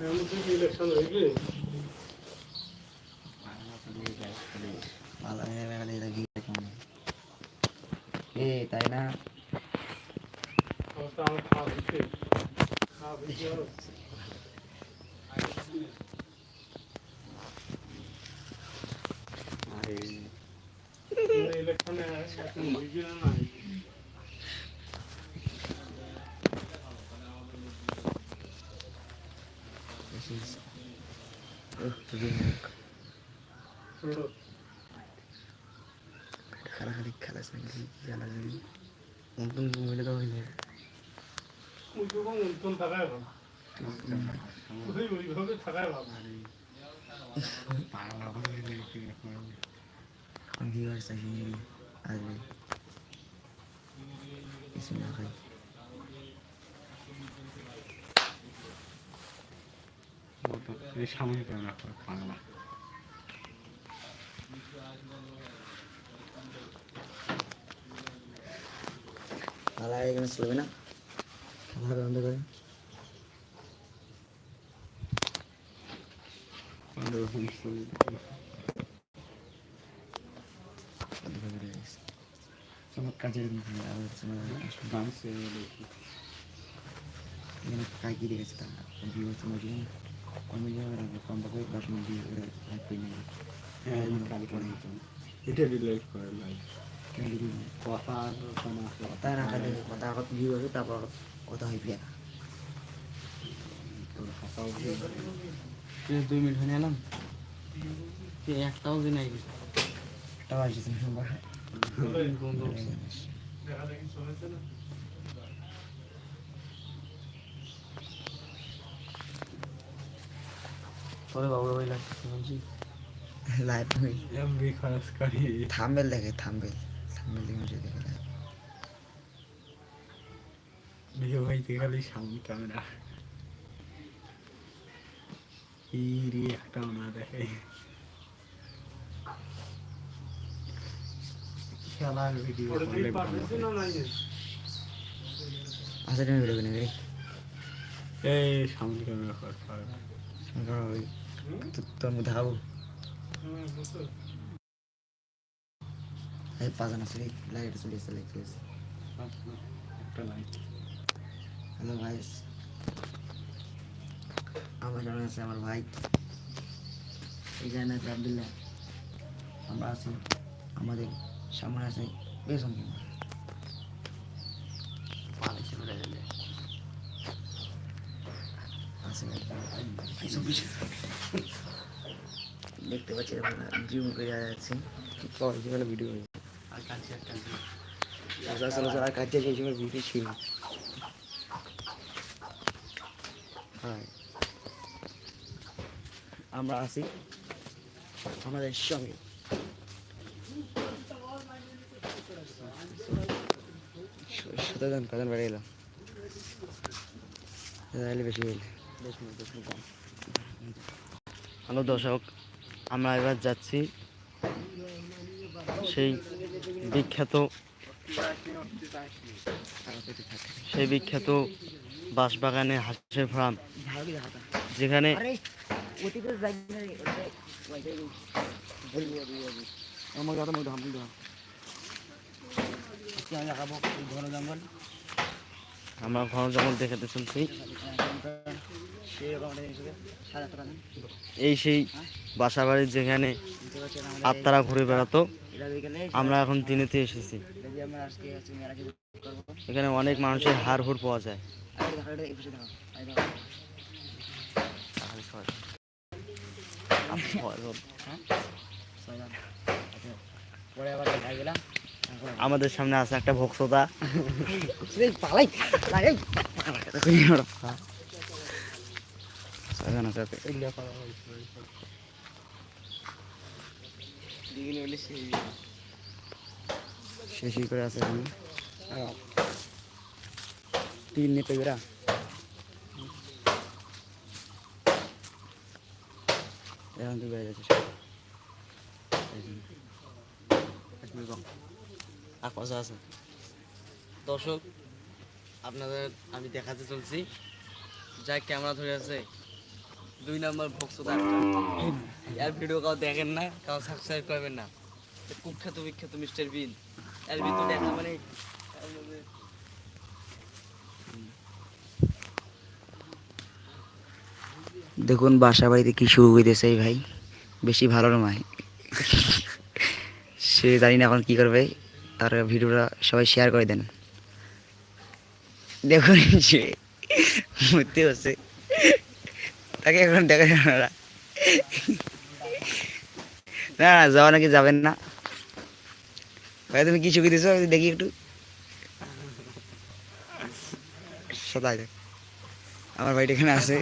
Election হয়ে হয়ে কেমন এ তাই না ইলেকশনে এখন হয়ে গেলে না ছোট খেলাখালি খেলা চাইছি খেলা যদি নতুন মোবাইলে তো হইলে ওইরকম উত্তম থাকাই ভালো। ওই ওইভাবে থাকাই না? খাই না করে বন্ধ করে দিয়েছে। তোমার কাজের মধ্যে আবার তোমার আসবে। ডান্সে এখানে কাকি রেখেছে তা বিয়ে তোমার জীবন কমে যাবে রাখবে কম পাবে দশ মিনিট দিয়ে করে রাখবে না হ্যাঁ কাল করে এটা ডিলাইট করে লাইক কেন দিবি না? কথা আর কোনো আছে কথা রাখা দেবে কথা আগত বিয়ে হবে তারপর কথা হইবে না তোর কথা দুই মিনিট হয়ে এলাম একটাও দিন আইবি একটাও আসছে তুমি সোমবার দেখা দেখি চলেছে না তবে বাবু ভাই লাগছে বলছি লাইভ হই এমবি খরচ করি। থাম্বেল দেখে থাম্বেল। থাম্বেল দেখে বসে দেখে লাইভ। ভিডিও ভাইতে খালি সামনে ক্যামেরা। ইরি একটাও না দেখে। খেলার ভিডিও আচ্ছা তুমি ভিডিও কিনে এই সামনে ক্যামেরা করে তোর মধ্যে খাব এই পাজান আছে লাইট চলে এসে লাইট চলে একটা লাইক হ্যালো ভাই আমার সামনে আছে আমার ভাই। এখানে আছে আবদুল্লাহ। আমরা আছি আমাদের সামনে আছে বেসন কিছু। দেখতে পাচ্ছি জুম করে যাচ্ছে। ভিডিও আর কাছে একটা আসলে আর কাছে ভিডিও ছিল। হ্যাঁ। আমরা আছি আমাদের সঙ্গে। শতজন কজন বেড়ে গেলাম বেশি হ্যালো দর্শক আমরা এবার যাচ্ছি সেই বিখ্যাত সেই বিখ্যাত বাঁশবাগানে হাঁসের ফার্ম। যেখানে আমার কথা মধ্যে হামলি দেওয়া আজকে আমি দেখাবো এই ঘন জঙ্গল আমরা ঘন জঙ্গল দেখাতে চলছি এই সেই বাসা বাড়ির যেখানে আত্মারা ঘুরে বেড়াতো আমরা এখন দিনেতে এসেছি। এখানে অনেক মানুষের হাড় হুড় পাওয়া যায়। আমাদের সামনে আছে একটা ভক্তদা শেষই করে আছে তিন বেরা এখন তুই বেড়ে যাচ্ছিস আর কথা আছে। দর্শক, আপনাদের আমি দেখাতে চলছি। যাই ক্যামেরা ধরে আছে, দুই নম্বর ভক্সদা এর ভিডিও কাউ দেখেন না, কাউ সাবস্ক্রাইব করবেন না। কুখ্যাত বিখ্যাত মিস্টার বিন। এর ভিতরে দেখা মানে এর মধ্যে- দেখুন, বাসা বাড়িতে কি শুরু হইতেছে এই ভাই? বেশি ভালো নয় সে জানি না এখন কি করবে। তার ভিডিওটা সবাই শেয়ার করে দেন। দেখুন সে মরতে হচ্ছে তাকে এখন দেখা না না যাওয়া নাকি যাবেন না। ভাই, তুমি কি শুকিয়ে দিছো? দেখি একটু। সদাই দেখ আমার ভাইটা এখানে আছে।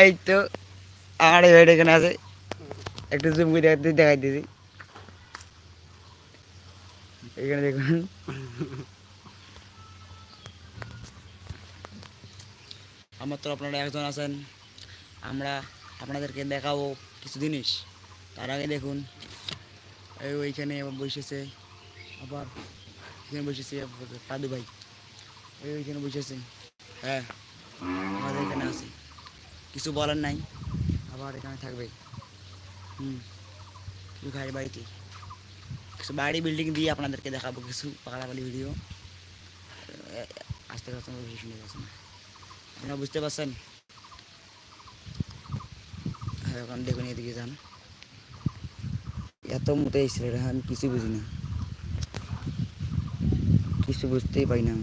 এই তো, আমার এই ভাইটা এখানে আছে। একটু জুম করে দেখাই দিয়েছি এখানে দেখুন। আমার তো আপনারা একজন আছেন। আমরা আপনাদেরকে দেখাবো কিছু জিনিস। তার আগে দেখুন ওইখানে আবার বসেছে। আবার এখানে বসেছে পাদু ভাই ওইখানে বসেছে হ্যাঁ আমাদের এখানে আছে কিছু বলার নাই আবার এখানে থাকবে হুম কিছু বাড়িতে কিছু বাড়ি বিল্ডিং দিয়ে আপনাদেরকে দেখাবো কিছু পাকাপালি ভিডিও আস্তে আমার বেশি শুনে যাচ্ছে। না আপনারা বুঝতে পারছেন? হ্যাঁ এখন দেখুন এদিকে যান। এত মতো এই ছেলেটা, আমি কিছু বুঝি না। কিছু বুঝতেই পারি না।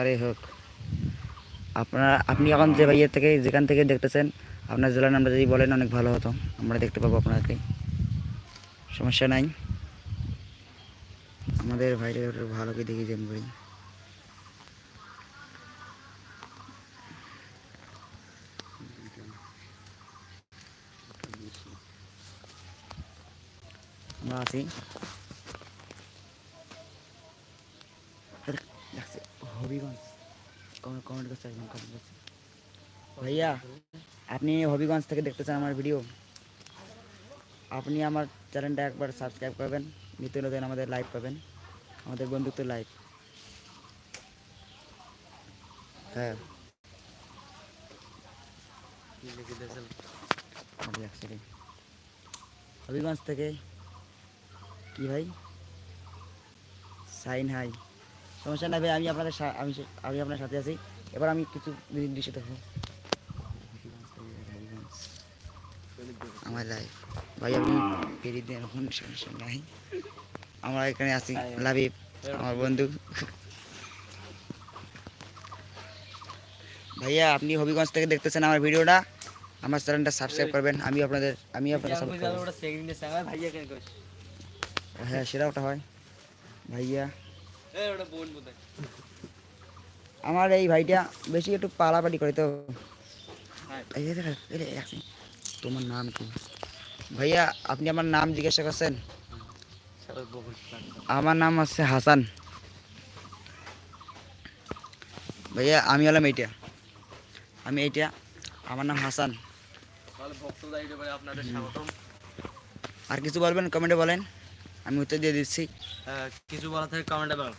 আরে হোক। আপনারা, আপনি এখন যে ভাইয়ের থেকে, যেখান থেকে দেখতেছেন, আপনার জেলার নামটা যদি বলেন, অনেক ভালো হতো। আমরা দেখতে পাবো আপনাকে। সমস্যা নাই। আমাদের একটু ভালো করে দেখি যেন করি। আমরা আছি। হবিগঞ্জ। কমেন্ট কমেন্ট করছে একজন কমেন্ট করছে। ভাইয়া আপনি হবিগঞ্জ থেকে দেখতেছেন আমার ভিডিও। আপনি আমার চ্যানেলটা একবার সাবস্ক্রাইব করবেন নিত্য নতুন আমাদের লাইভ পাবেন আমাদের বন্ধুত্ব লাইভ। হ্যাঁ। হবিগঞ্জ থেকে কি ভাই? সাইন হাই। সমস্যা নাই ভাই আমি আপনাদের আমি আমি আপনার সাথে আছি। এবার আমি কিছু দৃশ্য দেখো আমার লাইফ ভাই আপনি ফিরিয়ে দেন এখন সমস্যা নাই। আমরা এখানে আছি লাভিব আমার বন্ধু। ভাইয়া আপনি হবিগঞ্জ থেকে দেখতেছেন আমার ভিডিওটা। আমার চ্যানেলটা সাবস্ক্রাইব করবেন। আমি আপনাদের আমি আপনাদের কইস? হ্যাঁ সেটা ওটা হয়। ভাইয়া আমার এই ভাইটা বেশি একটু পালাপালি করে তো। তোমার নাম কি? ভাইয়া আপনি আমার নাম জিজ্ঞাসা করছেন। আমার নাম হচ্ছে হাসান। ভাইয়া আমি হলাম এইটা। আমি এইটা আমার নাম হাসান। আর কিছু বলবেন? কমেন্টে বলেন। আমি উত্তর দিয়ে দিচ্ছি। হ্যাঁ, কিছু বলা থাকে কমেন্টে বলো।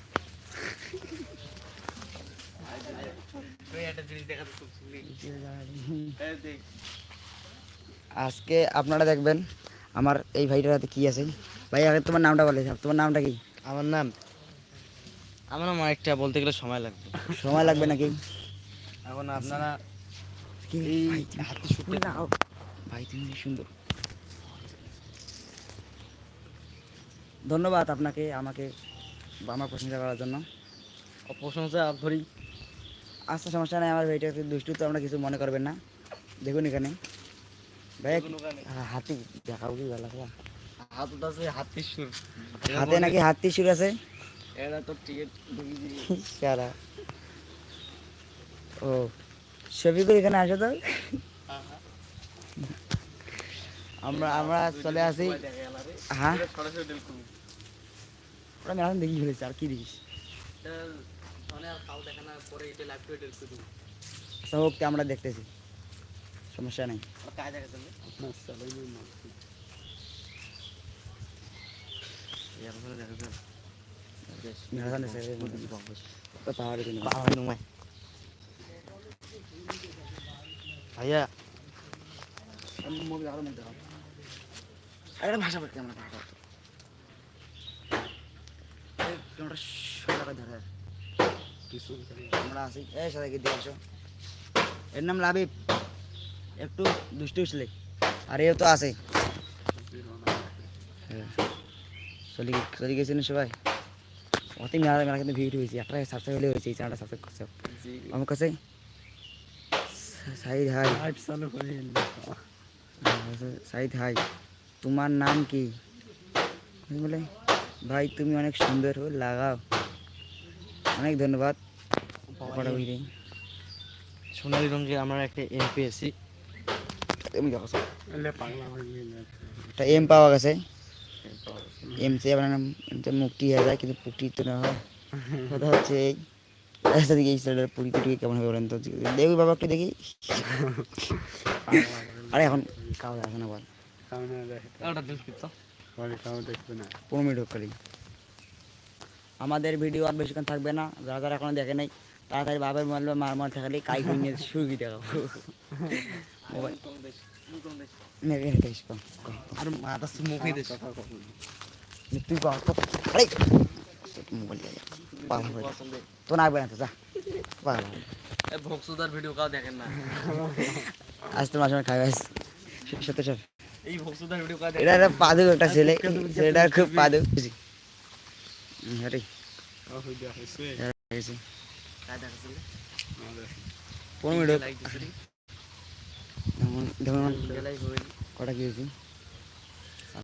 একটা। আজকে আপনারা দেখবেন আমার এই ভাইটার হাতে কি আছে। ভাই আগে তোমার নামটা বলে তোমার নামটা কি? আমার নাম আমার নাম আরেকটা বলতে গেলে সময় লাগবে। সময় লাগবে নাকি? এখন আপনারা ভাই, তুমি সুন্দর। ধন্যবাদ আপনাকে আমাকে আমার প্রশংসা করার জন্য। প্রশংসা ধরি। আচ্ছা সমস্যা নাই আমার ভাইটা দুষ্টু তো আমরা কিছু মনে করবেন না। দেখুন এখানে। ভাই হাতি দেখাবো কি ভালো? হাত আছে হাতির সুর। হাতে নাকি হাতি শুরু আছে? এরা তো টিকিট সারা ও শফিকুল এখানে আসো তো। আমরা আমরা চলে আসি। হ্যাঁ? ওরা মেলান দেখি ফেলেছে আর কি দেখিস? দেবো আচ্ছা আমরা দেখতেছি। সমস্যা নেই। কাজ দেখা যাবে দেখা যাবে মেলা দেশে পাহাড়ে কিনে পাহাড় নুমায় ভাইয়া মোবাইল আরও মধ্যে একটা ভাষা পড়তে আমরা কথা ক্যামেরা সোজা ধরে কিছু আমরা আছি এই সাথে গিয়ে দিয়ে আসো এর নাম লাবিব একটু দুষ্টু ছেলে আর এও তো আছে হ্যাঁ। চলি চলি গেছেন সবাই অতি মেলা মেলা কিন্তু ভিড় হয়েছে একটা সাবস্ক্রাইব হলে হয়েছে এই চ্যানেলটা সাবস্ক্রাইব করছে আমার কাছে সাইদ হাই লাইভ চালু করে সাইদ হাই তোমার নাম কি আমি বলে ভাই তুমি অনেক সুন্দর হো লাগাও। অনেক ধন্যবাদ। বুঝি রঙে আমরা একটা এম পেয়েছি। দেখো একটা এম পাওয়া গেছে। এম সে আপনার নাম মুক্তি হয়ে যায় কিন্তু পুটি তো না হয়। কথা হচ্ছে এই রাস্তা দিকে এই সাইডের পুরি টুটি কেমন হবে বলেন তো? দেখি বাবা একটু দেখি। আরে এখন খাওয়া দাওয়া এখন আবার সামনে দেখে ওটা দেখবি পনেরো মিনিট হোক খালি আমাদের ভিডিও আর বেশিক্ষণ থাকবে না যারা যারা এখনও দেখে নাই তাড়াতাড়ি বাবার মোবাইল মার মার থাকলে কাই নিয়ে শুয়ে দেখাবো। মোবাইল। আর মাথা মুখে তুই মোবাইল। তো না আসবে তো যা। পাগল ভক্সুদার ভিডিও কাউ দেখেন না। আজ তোমার সময় খাই সত্য সব এই ভক্সুদার ভিডিও কাজ এটা একটা পাদু একটা ছেলে। ছেলেটা খুব পাদু বুঝি কাউ দেওয়া হয়েছে গেছি। কাজ দেখাচ্ছিল না দেখে পনেরো মিনিট হোক। লাইক দিছিলি দেখুন দেখুন গেলাই হইল কটা কি হয়েছে